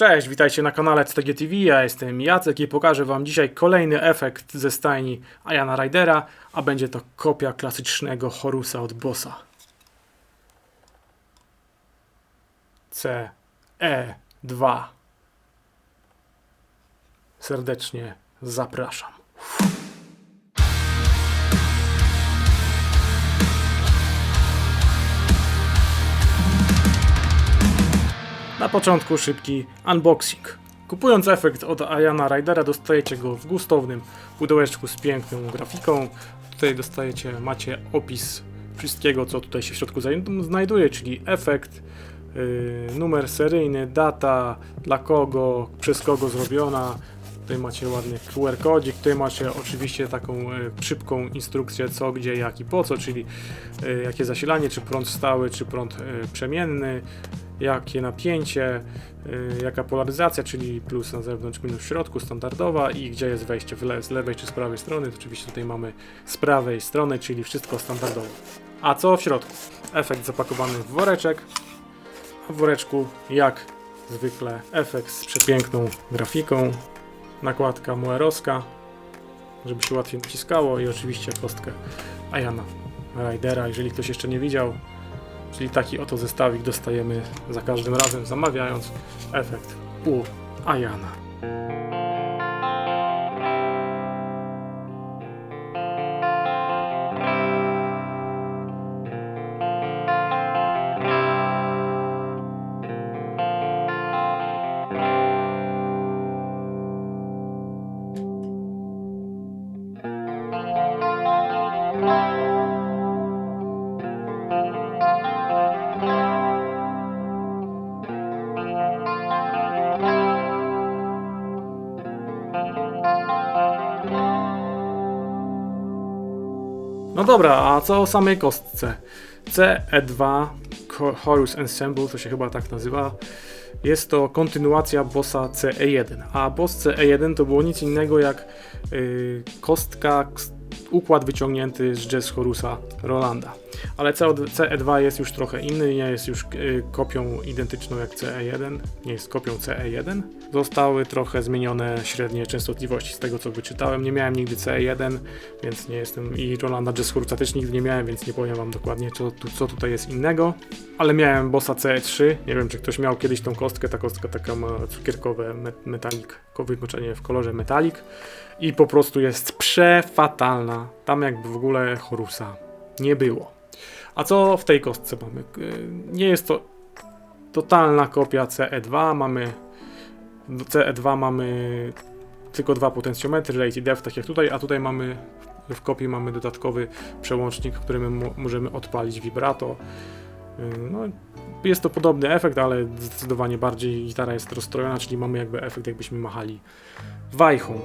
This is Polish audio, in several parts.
Cześć, witajcie na kanale CTG TV, ja jestem Jacek i pokażę wam dzisiaj kolejny efekt ze stajni Ayana Ridera, a będzie to kopia klasycznego Horusa od bossa. CE2 Serdecznie zapraszam. Na początku szybki unboxing. Kupując efekt od Ayana Ridera dostajecie go w gustownym pudełeczku z piękną grafiką. Tutaj dostajecie, macie opis wszystkiego co tutaj się w środku znajduje, czyli efekt, yy, numer seryjny, data, dla kogo, przez kogo zrobiona. Tutaj macie ładny QR kodzik, tutaj macie oczywiście taką e, szybką instrukcję co, gdzie, jak i po co, czyli e, jakie zasilanie, czy prąd stały, czy prąd e, przemienny, jakie napięcie, jaka polaryzacja, czyli plus na zewnątrz, minus w środku, standardowa i gdzie jest wejście le z lewej czy z prawej strony. To oczywiście tutaj mamy z prawej strony, czyli wszystko standardowo. A co w środku? Efekt zapakowany w woreczek, a w woreczku jak zwykle efekt z przepiękną grafiką, nakładka Moerowska, żeby się łatwiej naciskało i oczywiście kostkę Ayana Ridera, jeżeli ktoś jeszcze nie widział, Czyli taki oto zestawik dostajemy za każdym razem zamawiając efekt u Ayana. No dobra, a co o samej kostce? CE2 Ho- Horus Ensemble, to się chyba tak nazywa. Jest to kontynuacja bossa CE1, a boss CE1 to było nic innego jak yy, kostka, układ wyciągnięty z Jazz Horusa Rolanda. Ale CO CE2 jest już trochę inny, nie jest już yy, kopią identyczną jak CE1, nie jest kopią CE1. Zostały trochę zmienione średnie częstotliwości z tego co wyczytałem. Nie miałem nigdy CE1, więc nie jestem i Rolanda Jazz Horusa też nigdy nie miałem, więc nie powiem wam dokładnie co, co tutaj jest innego. Ale miałem bossa CE3, nie wiem czy ktoś miał kiedyś tą kostkę, ta kostka taka ma cukierkowe met metalik, wykończenie w kolorze metalik i po prostu jest przefatalna. Tam jakby w ogóle Horusa nie było. A co w tej kostce mamy? Nie jest to totalna kopia CE2, mamy do CE2 mamy tylko dwa potencjometry, rate i depth, tak jak tutaj, a tutaj mamy w kopii mamy dodatkowy przełącznik, którym mo- możemy odpalić vibrato. No, jest to podobny efekt, ale zdecydowanie bardziej gitara jest rozstrojona, czyli mamy jakby efekt jakbyśmy machali wajchą.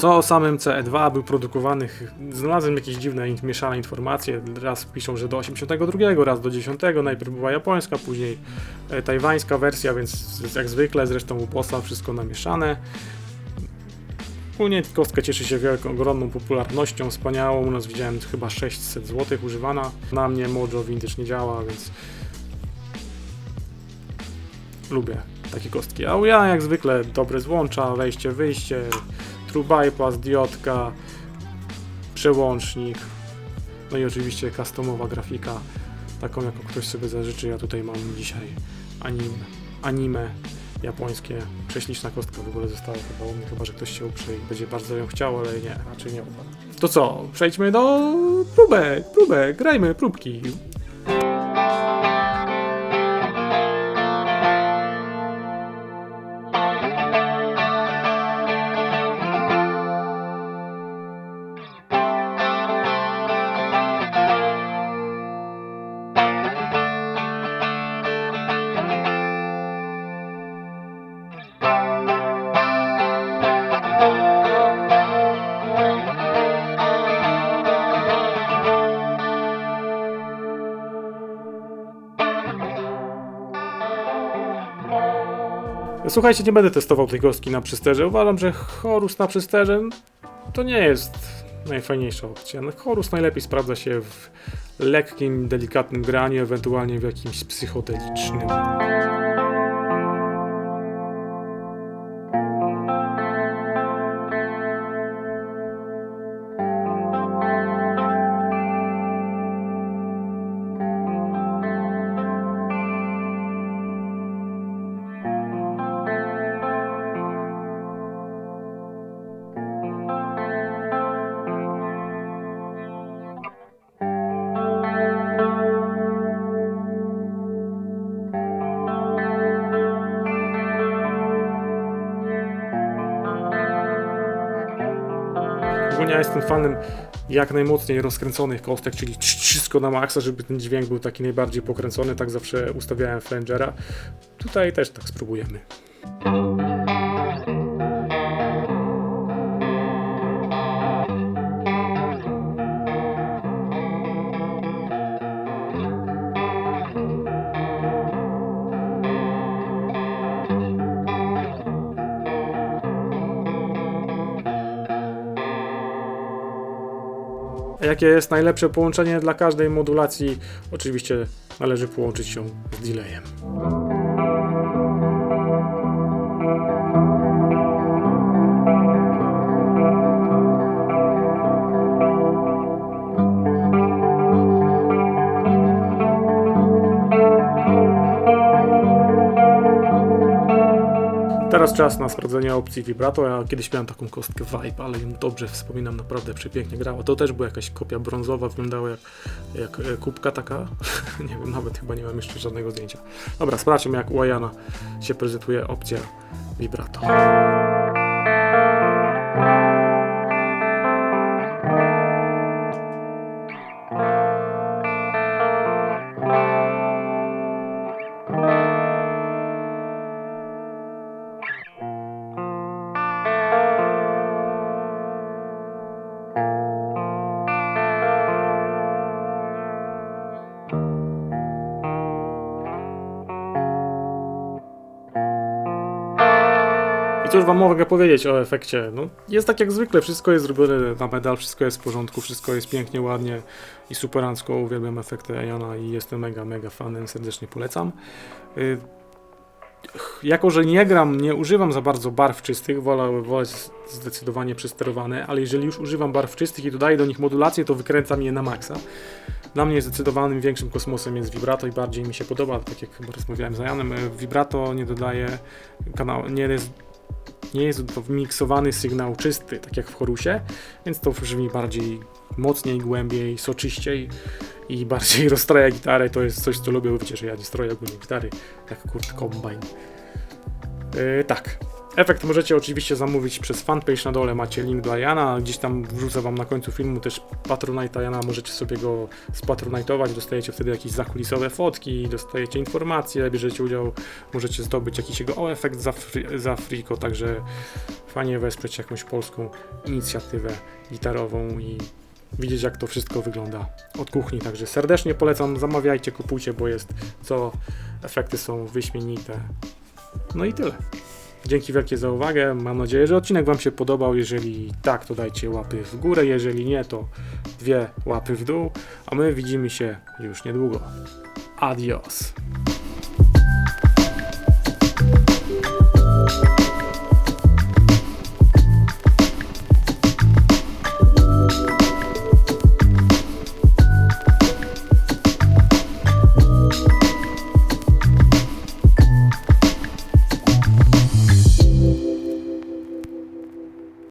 Co o samym CE2 był produkowany, znalazłem jakieś dziwne, mieszane informacje. Raz piszą, że do 82, raz do 10. Najpierw była japońska, później e, tajwańska wersja, więc jak zwykle, zresztą u bossa wszystko namieszane. Ogólnie kostka cieszy się wielką, ogromną popularnością, wspaniałą. U nas widziałem chyba 600 zł używana. Na mnie Mojo Vintage nie działa, więc lubię takie kostki. A ja jak zwykle dobre złącza, wejście, wyjście, true bypass, diodka, przełącznik, no i oczywiście customowa grafika, taką jaką ktoś sobie zażyczy. Ja tutaj mam dzisiaj anim, anime japońskie. Prześliczna kostka w ogóle została chyba u mnie, chyba że ktoś się uprze i będzie bardzo ją chciał, ale nie, raczej nie upadł. To co, przejdźmy do próbek, próbek, grajmy, próbki. Słuchajcie, nie będę testował tej kostki na przysterze. Uważam, że Horus na przysterze to nie jest najfajniejsza opcja. No, chorus najlepiej sprawdza się w lekkim, delikatnym graniu, ewentualnie w jakimś psychodelicznym. Jestem fanem jak najmocniej rozkręconych kostek, czyli wszystko na maksa, żeby ten dźwięk był taki najbardziej pokręcony, tak zawsze ustawiałem flangera. Tutaj też tak spróbujemy. Jakie jest najlepsze połączenie dla każdej modulacji? Oczywiście należy połączyć ją z delayem. Teraz czas na sprawdzenie opcji vibrato. Ja kiedyś miałem taką kostkę Vibe, ale ją dobrze wspominam, naprawdę przepięknie grała. To też była jakaś kopia brązowa, wyglądała jak, jak e, kubka taka. nie wiem, nawet chyba nie mam jeszcze żadnego zdjęcia. Dobra, sprawdźmy jak u się prezentuje opcja vibrato. Cóż wam mogę powiedzieć o efekcie? No, jest tak jak zwykle, wszystko jest zrobione na medal, wszystko jest w porządku, wszystko jest pięknie, ładnie i superancko. Uwielbiam efekty Ayana i jestem mega, mega fanem, serdecznie polecam. Y, jako, że nie gram, nie używam za bardzo barw czystych, wolę, wolę zdecydowanie przesterowane, ale jeżeli już używam barw czystych i dodaję do nich modulację, to wykręcam je na maksa. Dla mnie zdecydowanym większym kosmosem jest vibrato i bardziej mi się podoba, tak jak rozmawiałem z Janem, y, vibrato nie dodaje kanału, nie jest nie jest to miksowany sygnał czysty, tak jak w chorusie, więc to brzmi bardziej mocniej, głębiej, soczyściej i bardziej rozstraja gitarę. To jest coś, co lubię, wiecie, że ja nie stroję ogólnie gitary, jak Kurt Combine. Yy, tak. Efekt możecie oczywiście zamówić przez fanpage na dole, macie link do Ayana, gdzieś tam wrzucę wam na końcu filmu też Patronite Ayana, możecie sobie go spatronitować, dostajecie wtedy jakieś zakulisowe fotki, dostajecie informacje, bierzecie udział, możecie zdobyć jakiś jego efekt za, fri, za friko, także fajnie wesprzeć jakąś polską inicjatywę gitarową i widzieć jak to wszystko wygląda od kuchni, także serdecznie polecam, zamawiajcie, kupujcie, bo jest co, efekty są wyśmienite. No i tyle. Dzięki wielkie za uwagę. Mam nadzieję, że odcinek Wam się podobał. Jeżeli tak, to dajcie łapy w górę. Jeżeli nie, to dwie łapy w dół. A my widzimy się już niedługo. Adios.